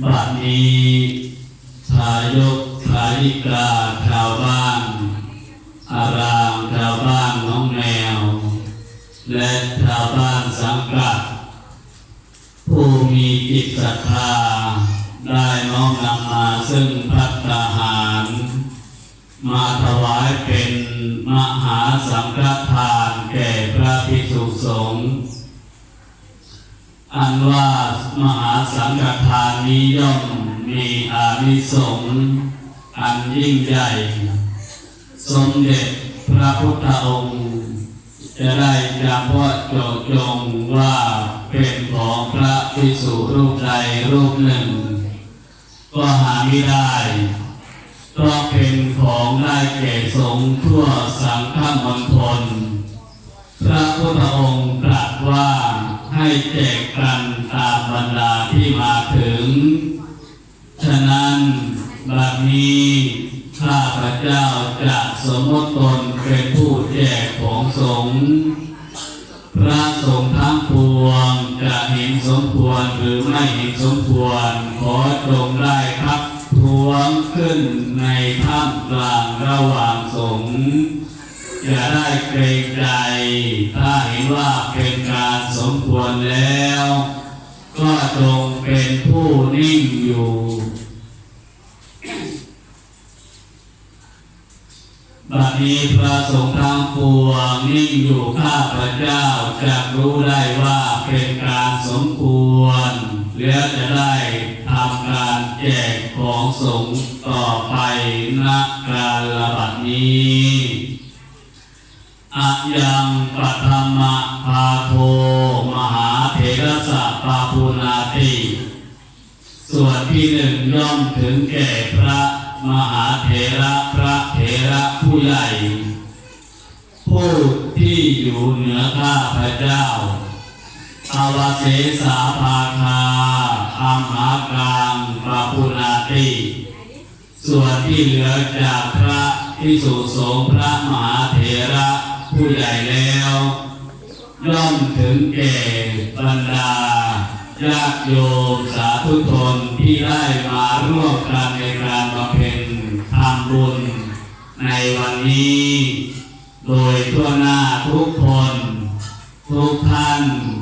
บัดนี้ทายกทายิกาชาวบ้าน อารามชาวบ้านน้องแมว และชาวบ้านสังกัดผู้มีจิตศรัทธา ได้น้อมนำมาซึ่งพัฒนาหาร มาถวายเป็นมหาสังฆ อันว่ามหาสังฆทานนี้ย่อมมีอานิสงส์อันยิ่งใหญ่ สมเด็จพระพุทธองค์ จะได้จำพาะเจาจงว่าเป็นของพระภิกษุรูปใดรูปหนึ่ง ก็หาไม่ได้ก็เป็นของได้แก่สงฆ์ทั่วสังฆมณฑลพระพุทธองค์ ให้แจกกันตามบรรดาที่มาถึง ฉะนั้นบัดนี้ข้าพระเจ้าจะสมมติตนเป็นผู้แจกของสงฆ์พระสงฆ์ทั้งปวงจะเห็นสมควรหรือไม่เห็นสมควร ขอจงได้ครับทวงขึ้นในท่ามกลางระหว่างสงฆ์อย่าได้เกรงใจ ถ้าเห็นว่าเป็นการ มควรแล้ว ก็จงเป็นผู้นิ่งอยู่ บัดนี้พระสงฆ์ทั้งปวงนิ่งอยู่ข้าพระเจ้าจะรู้ได้ว่าเป็นการสมควร แล้วจะได้ทำการแจกของสงฆ์ต่อไปณการระบัดนี้ อะยังปัทมะพาโทมหาเถระสะปาภูนาติส่วนที่หนึ่งย่อมถึงแก่พระมหาเถระพระเถระผู้ใหญ่ ผู้ที่อยู่เหนือข้าพระเจ้าอาวเสสาภาคาอัมากลางปาภูนาติ ส่วนที่เหลือจากพระที่สุสงฆ์พระมหาเถระ ผู้ใหญ่แล้ว ย่อมถึงแก่บรรดาญาติโยมสาธุชนที่ได้มาร่วมกันในการบำเพ็ญทำบุญในวันนี้ โดยทั่วหน้าทุกคน ทุกท่านธอ